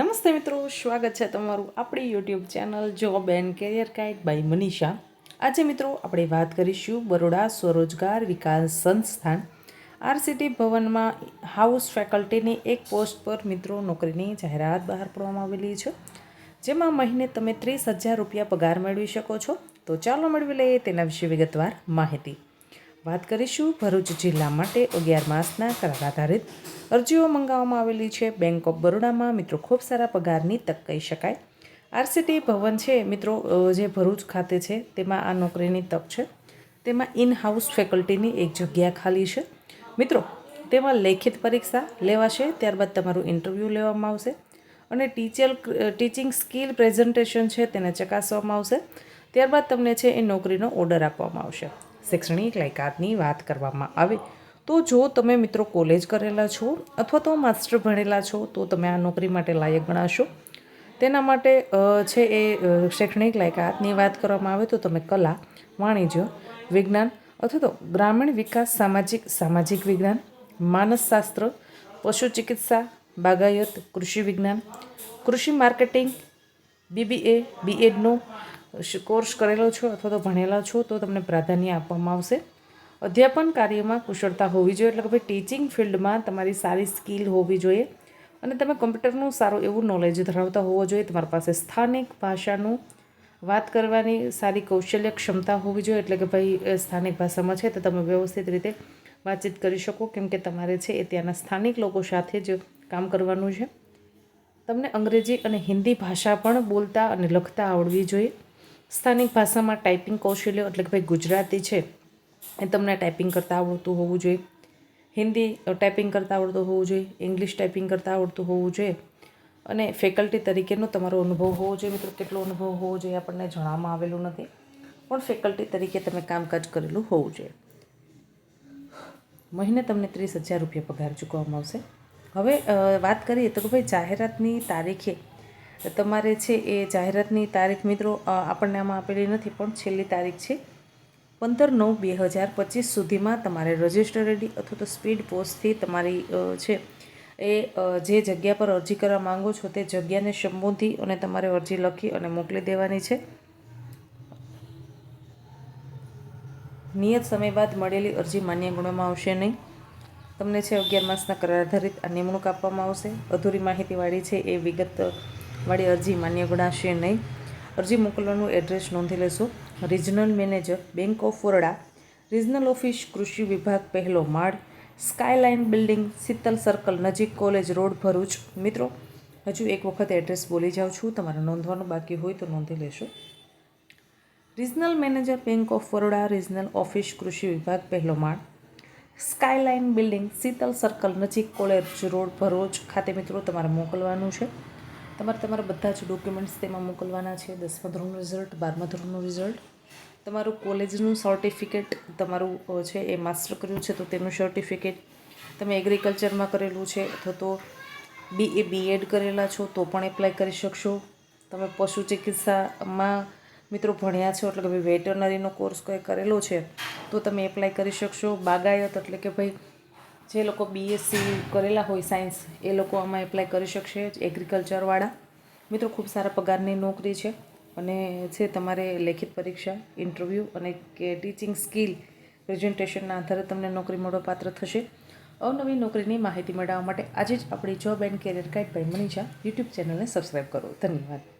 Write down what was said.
નમસ્તે મિત્રો, સ્વાગત છે તમારું આપણી YouTube channel job and career guide by Manisha આજે મિત્રો આપણે વાત કરીશું બરોડા સ્વરોજગાર વિકાસ સંસ્થાન. આરસીટી ભવનમાં હાઉસ ફેકલ્ટીની એક પોસ્ટ પર મિત્રો નોકરીની જાહેરાત બહાર પાડવામાં આવેલી છે. જેમાં મહિને તમે ત્રીસ હજાર રૂપિયા પગાર મેળવી શકો છો. તો ચાલો મેળવી લઈએ તેના વિશે વિગતવાર માહિતી. વાત કરીશું ભરૂચ જિલ્લા માટે અગિયાર માસના કરાર આધારિત. અરજીઓ મંગાવવામાં આવેલી છે. બેંક ઓફ બરોડામાં મિત્રો ખૂબ સારા પગારની તક કહી શકાય. આરસીટી ભવન છે મિત્રો જે ભરૂચ ખાતે છે, તેમાં આ નોકરીની તક છે. તેમાં ઇન હાઉસ ફેકલ્ટીની એક જગ્યા ખાલી છે. મિત્રો, તેમાં લેખિત પરીક્ષા લેવાશે, ત્યારબાદ તમારું ઇન્ટરવ્યૂ લેવામાં આવશે અને ટીચર ટીચિંગ સ્કિલ પ્રેઝન્ટેશન છે, તેને ચકાસવામાં આવશે. ત્યારબાદ તમને છે એ નોકરીનો ઓર્ડર આપવામાં આવશે. શૈક્ષણિક લાયકાતની વાત કરવામાં આવે, તો જો તમે મિત્રો કોલેજ કરેલા છો અથવા તો માસ્ટર ભણેલા છો, તો તમે આ નોકરી માટે લાયક ગણાશો. તેના માટે છે એ શૈક્ષણિક લાયકાતની વાત કરવામાં આવે તો તમે કલા, વાણિજ્ય, વિજ્ઞાન અથવા તો ગ્રામીણ વિકાસ, સામાજિક સામાજિક વિજ્ઞાન, માનસશાસ્ત્ર, પશુ ચિકિત્સા, બાગાયત, કૃષિ વિજ્ઞાન, કૃષિ માર્કેટિંગ બીબીએ બીએડનો કોર્સ કરેલો છો અથવા તો ભણેલા છો તો તમને પ્રાધાન્ય આપવામાં આવશે. અધ્યાપન કાર્યમાં કુશળતા હોવી જોઈએ એટલે કે ભાઈ ટીચિંગ ફિલ્ડમાં તમારી સારી સ્કિલ હોવી જોઈએ અને તમે કમ્પ્યુટરનું સારું એવું નોલેજ ધરાવતા હોવો જોઈએ. તમારી પાસે સ્થાનિક ભાષાનું વાત કરવાની સારી કૌશલ્ય ક્ષમતા હોવી જોઈએ એટલે કે ભાઈ સ્થાનિક ભાષામાં છે તો તમે વ્યવસ્થિત રીતે વાતચીત કરી શકો. કેમ કે તમારે છે એ ત્યાંના સ્થાનિક લોકો સાથે જ કામ કરવાનું છે. તમને અંગ્રેજી અને હિન્દી ભાષા પણ બોલતા અને લખતા આવડવી જોઈએ. સ્થાનિક ભાષામાં ટાઈપિંગ કૌશલ્ય એટલે કે ભાઈ ગુજરાતી છે એ તમને ટાઈપિંગ કરતાં આવડતું હોવું જોઈએ. હિન્દી ટાઈપિંગ કરતાં આવડતું હોવું જોઈએ. ઇંગ્લિશ ટાઈપિંગ કરતાં આવડતું હોવું જોઈએ. અને ફેકલ્ટી તરીકેનો તમારો અનુભવ હોવો જોઈએ. મિત્રો, કેટલો અનુભવ હોવો જોઈએ આપણને જણાવવામાં આવેલું નથી. પણ ફેકલ્ટી તરીકે તમે કામકાજ કરેલું હોવું જોઈએ. મહિને તમને ત્રીસ હજાર રૂપિયા પગાર ચૂકવવામાં આવશે. હવે વાત કરીએ તો કે ભાઈ જાહેરાતની તારીખે તમારે છે એ જાહેરાતની તારીખ મિત્રો આપણને આમાં આપેલી નથી, પણ છેલ્લી તારીખ છે. પંદર નવ બે હજાર પચીસ સુધીમાં તમારે રજિસ્ટર રેડી અથવા તો સ્પીડ પોસ્ટથી તમારી છે, એ જે જગ્યા પર અરજી કરવા માંગો છો તે જગ્યાને સંબોધી અને તમારે અરજી લખી અને મોકલી દેવાની છે. નિયત સમય બાદ મળેલી અરજી માન્ય ગણવામાં આવશે નહીં. તમને છે અગિયાર માસના કરાર આધારિત આ નિમણૂક આપવામાં આવશે. અધૂરી માહિતીવાળી છે એ વિગત વાળી અરજી માન્ય ગણાશે નહીં. અરજી મોકલવાનું એડ્રેસ નોંધી લેશો. Regional manager bank of Baroda regional office કૃષિ વિભાગ પહેલો માળ સ્કાયલાઇન બિલ્ડિંગ શીતલ સર્કલ નજીક કોલેજ રોડ ભરૂચ. મિત્રો, હજુ એક વખત એડ્રેસ બોલી જાઉં છું. તમારે નોંધવાનું બાકી હોય તો નોંધી લેશો. Regional manager bank of Baroda regional office કૃષિ વિભાગ પહેલો માળ સ્કાયલાઇન બિલ્ડિંગ શીતલ સર્કલ નજીક કોલેજ રોડ ભરૂચ. ખાતે મિત્રો, તમારે મોકલવાનું છે. તમારે તમારા બધા જ ડોક્યુમેન્ટ્સ તેમાં મોકલવાના છે. દસમા ધોરણનું રિઝલ્ટ બારમા ધોરણનું રિઝલ્ટ તમારું કોલેજનું સર્ટિફિકેટ તમારું છે એ માસ્ટર કર્યું છે, તો તેનું સર્ટિફિકેટ તમે એગ્રીકલ્ચરમાં કરેલું છે. અથવા તો બી એ બીએડ કરેલા છો, તો પણ એપ્લાય કરી શકશો. તમે પશુ ચિકિત્સામાં મિત્રો ભણ્યા છો, એટલે કે ભાઈ વેટરનરીનો કોર્સ કંઈ કરેલો છે, તો તમે એપ્લાય કરી શકશો. બાગાયત એટલે કે ભાઈ જે લોકો બીએસસી કરેલા હોય સાયન્સ એ લોકો આમાં એપ્લાય કરી શકશે એગ્રીકલ્ચરવાળા મિત્રો, ખૂબ સારા પગારની નોકરી છે અને છે તમારે લેખિત પરીક્ષા ઇન્ટરવ્યૂ અને કે ટીચિંગ સ્કિલ પ્રેઝન્ટેશનના આધારે તમને નોકરી મળવા પાત્ર થશે. અવનવી નોકરીની માહિતી મેળવવા માટે આજે જ આપણી job and career guide by Manisha YouTube ચેનલને સબસ્ક્રાઈબ કરો. ધન્યવાદ.